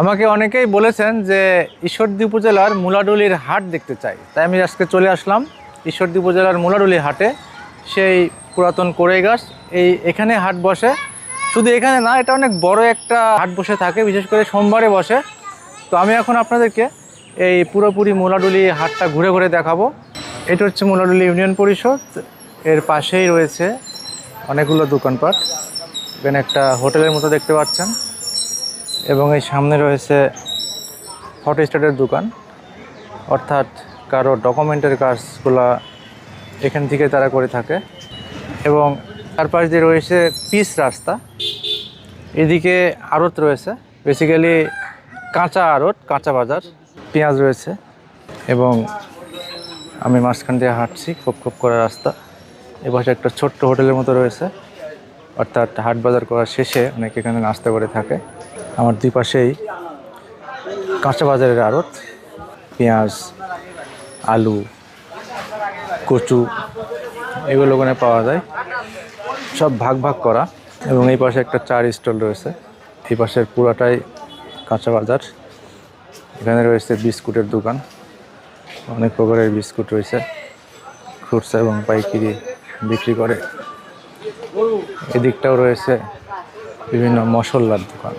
আমাকে অনেকেই বলেছেন যে ঈশ্বরদী উপজেলার মুলাডুলির হাট দেখতে চাই। তাই আমি আজকে চলে আসলাম ঈশ্বরদী উপজেলার মুলাডুলি হাটে। সেই পুরাতন কোড়াই গাছ এই এখানে হাট বসে। শুধু এখানে না, এটা অনেক বড় একটা হাট বসে থাকে, বিশেষ করে সোমবারে বসে। তো আমি এখন আপনাদেরকে এই পুরোপুরি মুলাডুলি হাটটা ঘুরে ঘুরে দেখাবো। এটা হচ্ছে মুলাডুলি ইউনিয়ন পরিষদ। এর পাশেই রয়েছে অনেকগুলো দোকানপাট। এখানে একটা হোটেলের মতো দেখতে পাচ্ছেন। এবং এই সামনে রয়েছে ফটো স্টেটের দোকান। অর্থাৎ কারও ডকুমেন্টের কাজগুলা এখান থেকে তারা করে থাকে। এবং তার পাশ দিয়ে রয়েছে পিস রাস্তা। এদিকে আড়ত রয়েছে। বেসিক্যালি কাঁচা আড়ত, কাঁচা বাজার, পেঁয়াজ রয়েছে। এবং আমি মাঝখান দিয়ে হাঁটছি খোপ খোপ করা রাস্তা। এপাশে একটা ছোট্ট হোটেলের মতো রয়েছে। অর্থাৎ হাট বাজার করার শেষে অনেকে এখানে নাস্তা করে থাকে। আমার দুই পাশেই কাঁচা বাজারের আড়ত, পেঁয়াজ, আলু, কচু, এগুলো ওখানে পাওয়া যায়। সব ভাগ ভাগ করা এবং এই পাশে একটা চার স্টল রয়েছে। এই পাশের পুরাটাই কাঁচা বাজার। এখানে রয়েছে বিস্কুটের দোকান। অনেক প্রকারের বিস্কুট রয়েছে। ফ্রুটস এবং পাইকারি বিক্রি করে। এদিকটাও রয়েছে বিভিন্ন মশলার দোকান।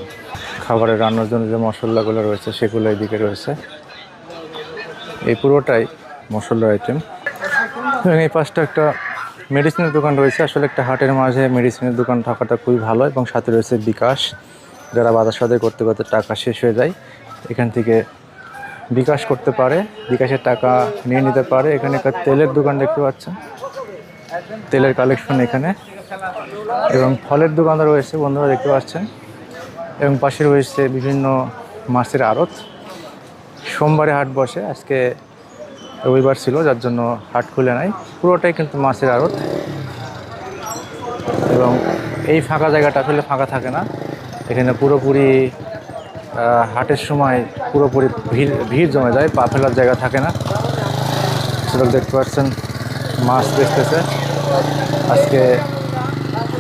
খাবারের রান্নার জন্য যে মশলাগুলো রয়েছে, সেগুলো এদিকে রয়েছে। এই পুরোটাই মশলার আইটেম এবং এই পাশটা একটা মেডিসিনের দোকান রয়েছে। আসলে একটা হাটের মাঝে মেডিসিনের দোকান থাকাটা খুবই ভালো এবং সাথে রয়েছে বিকাশ। যারা বাজার করতে করতে টাকা শেষ হয়ে যায়, এখান থেকে বিকাশ করতে পারে। বিকাশের টাকা নিয়ে নিতে পারে। এখানে একটা তেলের দোকান দেখতে পাচ্ছেন। তেলের কালেকশন এখানে। এবং ফলের দোকানও রয়েছে, বন্ধুরা দেখতে পাচ্ছেন। এবং পাশে রয়েছে বিভিন্ন মাছের আড়ত। সোমবারে হাট বসে, আজকে রবিবার ছিল, যার জন্য হাট খুলে নাই। পুরোটাই কিন্তু মাছের আড়ত। এবং এই ফাঁকা জায়গাটা আসলে ফাঁকা থাকে না। এখানে পুরোপুরি হাটের সময় পুরোপুরি ভিড় ভিড় জমে যায়, পা ফেলার জায়গা থাকে না। সেটা দেখতে পাচ্ছেন, মাছ বেচতেছে। আজকে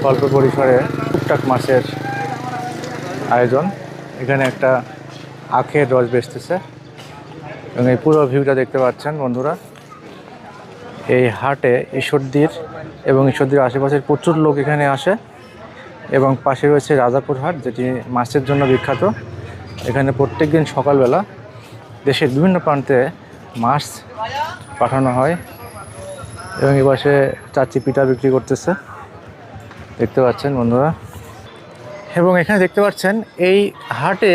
অল্প পরিসরে টুকটাক মাছের আয়োজন। এখানে একটা আখের রস বেচতেছে। এবং এই পুরো ভিউটা দেখতে পাচ্ছেন বন্ধুরা। এই হাটে ঈশ্বরদীর এবং ঈশ্বরদীর আশেপাশের প্রচুর লোক এখানে আসে। এবং পাশে রয়েছে রাজাপুর হাট, যেটি মাছের জন্য বিখ্যাত। এখানে প্রত্যেক দিন সকালবেলা দেশের বিভিন্ন প্রান্তে মাছ পাঠানো হয়। এবং এই পাশে চাচি পিঠা বিক্রি করতেছে। দেখতে পাচ্ছেন বন্ধুরা। এবং এখানে দেখতে পাচ্ছেন, এই হাটে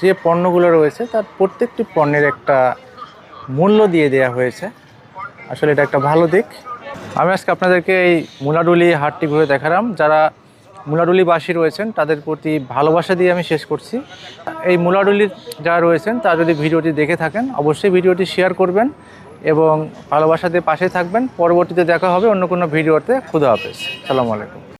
যে পণ্যগুলো রয়েছে, তার প্রত্যেকটি পণ্যের একটা মূল্য দিয়ে দেওয়া হয়েছে। আসলে এটা একটা ভালো দিক। আমি আজকে আপনাদেরকে এই মুলাডুলি হাটটি ঘুরে দেখালাম। যারা মুলাডুলিবাসী রয়েছেন, তাদের প্রতি ভালোবাসা দিয়ে আমি শেষ করছি। এই মুলাডুলির যারা রয়েছেন, তারা যদি ভিডিওটি দেখে থাকেন, অবশ্যই ভিডিওটি শেয়ার করবেন এবং ভালোবাসা দিয়ে পাশে থাকবেন। পরবর্তীতে দেখা হবে অন্য কোনো ভিডিওতে। খুদা হাফেজ। সালামু আলাইকুম।